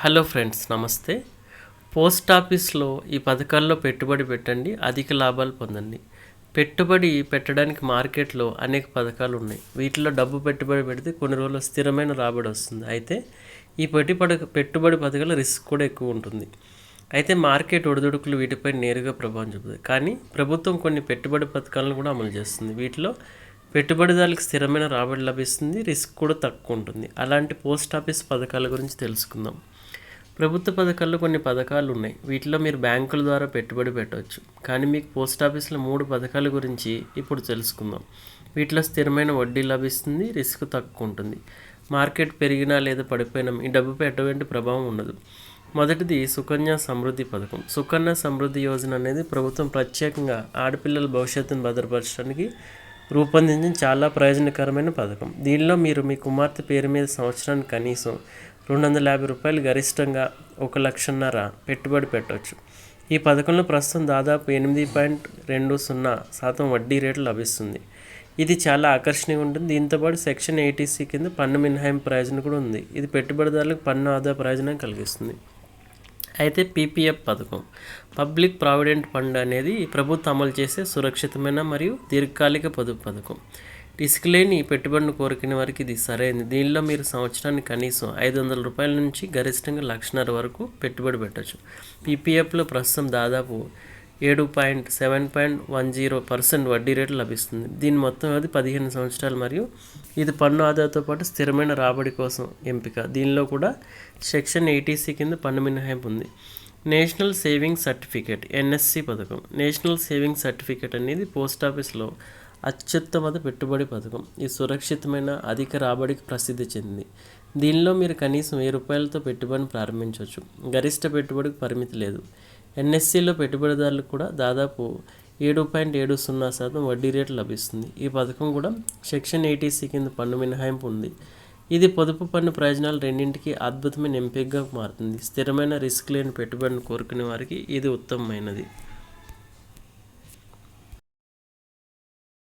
Hello friends నమస్తే. Post ఆఫీస్లో ఈ పథకాల్లో పెట్టుబడి పెట్టండి అధిక లాభాలు పొందండి. పెట్టుబడి పెట్టడానికి మార్కెట్లో అనేక పథకాలు ఉన్నాయి. వీటిలో డబ్బు పెట్టుబడి పెడితే కొన్ని రోజులు స్థిరమైన రాబడి వస్తుంది. అయితే ఈ పెట్టుబడి పెట్టుబడి పథకాల రిస్క్ కూడా ఎక్కువ ఉంటుంది. అయితే మార్కెట్ ఒడిదుడుకులు వీటిపై నేరుగా ప్రభావం చూపుతుంది కానీ ప్రభుత్వం కొన్ని పెట్టుబడి పథకాలను కూడా అమలు చేస్తుంది. వీటిలో పెట్టుబడిదారులకు స్థిరమైన రాబడి లభిస్తుంది రిస్క్ కూడా తక్కువ ఉంటుంది. అలాంటి పోస్ట్ ఆఫీస్ పథకాల గురించి తెలుసుకుందాం. ప్రభుత్వ పథకాల్లో కొన్ని పథకాలు ఉన్నాయి. వీటిలో మీరు బ్యాంకుల ద్వారా పెట్టుబడి పెట్టవచ్చు. కానీ మీకు పోస్ట్ ఆఫీస్లో మూడు పథకాల గురించి ఇప్పుడు తెలుసుకుందాం. వీటిలో స్థిరమైన వడ్డీ లభిస్తుంది రిస్క్ తక్కువ ఉంటుంది. మార్కెట్ పెరిగినా లేదా పడిపోయినా ఈ డబ్బుపై ఎటువంటి ప్రభావం ఉండదు. మొదటిది సుకన్య సమృద్ధి పథకం. సుకన్య సమృద్ధి యోజన అనేది ప్రభుత్వం ప్రత్యేకంగా ఆడపిల్లల భవిష్యత్తును భద్రపరచడానికి రూపొందించిన చాలా ప్రయోజనకరమైన పథకం. దీనిలో మీరు మీ కుమార్తె పేరు మీద సంవత్సరానికి కనీసం రెండు వందల యాభై రూపాయలు గరిష్టంగా ఒక లక్షన్నర పెట్టుబడి పెట్టవచ్చు ఈ పథకంలో ప్రస్తుతం దాదాపు ఎనిమిది పాయింట్ రెండు సున్నా శాతం వడ్డీ రేటు లభిస్తుంది. ఇది చాలా ఆకర్షణీయంగా ఉంటుంది. దీంతోపాటు సెక్షన్ ఎయిటీసీ కింద పన్ను మినహాయింపు ప్రయోజనం కూడా ఉంది. ఇది పెట్టుబడిదారులకు పన్ను ఆదా ప్రయోజనం కలిగిస్తుంది. అయితే పీపీఎఫ్ పథకం. పబ్లిక్ ప్రావిడెంట్ ఫండ్ అనేది ప్రభుత్వం అమలు చేసే సురక్షితమైన మరియు దీర్ఘకాలిక పొదుపు పథకం. రిస్క్ లేని పెట్టుబడిని కోరుకునే వారికి ఇది సరైనది. దీనిలో మీరు సంవత్సరానికి కనీసం ఐదు వందల రూపాయల నుంచి గరిష్టంగా లక్షన్నర వరకు పెట్టుబడి పెట్టచ్చు. పీపీఎఫ్లో ప్రస్తుతం దాదాపు ఏడు point seven point one zero percent వడ్డీ రేటు లభిస్తుంది. దీని మొత్తం అది పదిహేను సంవత్సరాలు మరియు ఇది పన్ను ఆదాయంతో పాటు స్థిరమైన రాబడి కోసం ఎంపిక. దీనిలో కూడా సెక్షన్ ఎయిటీసీ కింద పన్ను మినహాయింపు ఉంది. నేషనల్ సేవింగ్ సర్టిఫికేట్ ఎన్ఎస్సి పథకం. నేషనల్ సేవింగ్ సర్టిఫికేట్ అనేది పోస్ట్ ఆఫీస్లో అత్యుత్తమ పెట్టుబడి పథకం. ఇది సురక్షితమైన అధిక రాబడికి ప్రసిద్ధి చెందింది. దీనిలో మీరు కనీసం వెయ్యి రూపాయలతో పెట్టుబడిని ప్రారంభించవచ్చు. గరిష్ట పెట్టుబడికి పరిమితి లేదు. ఎన్ఎస్సిలో పెట్టుబడిదారులకు కూడా దాదాపు ఏడు పాయింట్ ఏడు సున్నా శాతం వడ్డీ రేటు లభిస్తుంది. ఈ పథకం కూడా సెక్షన్ ఎయిటీసీ కింద పన్ను మినహాయింపు ఉంది. ఇది పొదుపు పన్ను ప్రయోజనాలు రెండింటికి అద్భుతమైన ఎంపికగా మారుతుంది. స్థిరమైన రిస్క్ లేని పెట్టుబడిని కోరుకునే వారికి ఇది ఉత్తమమైనది.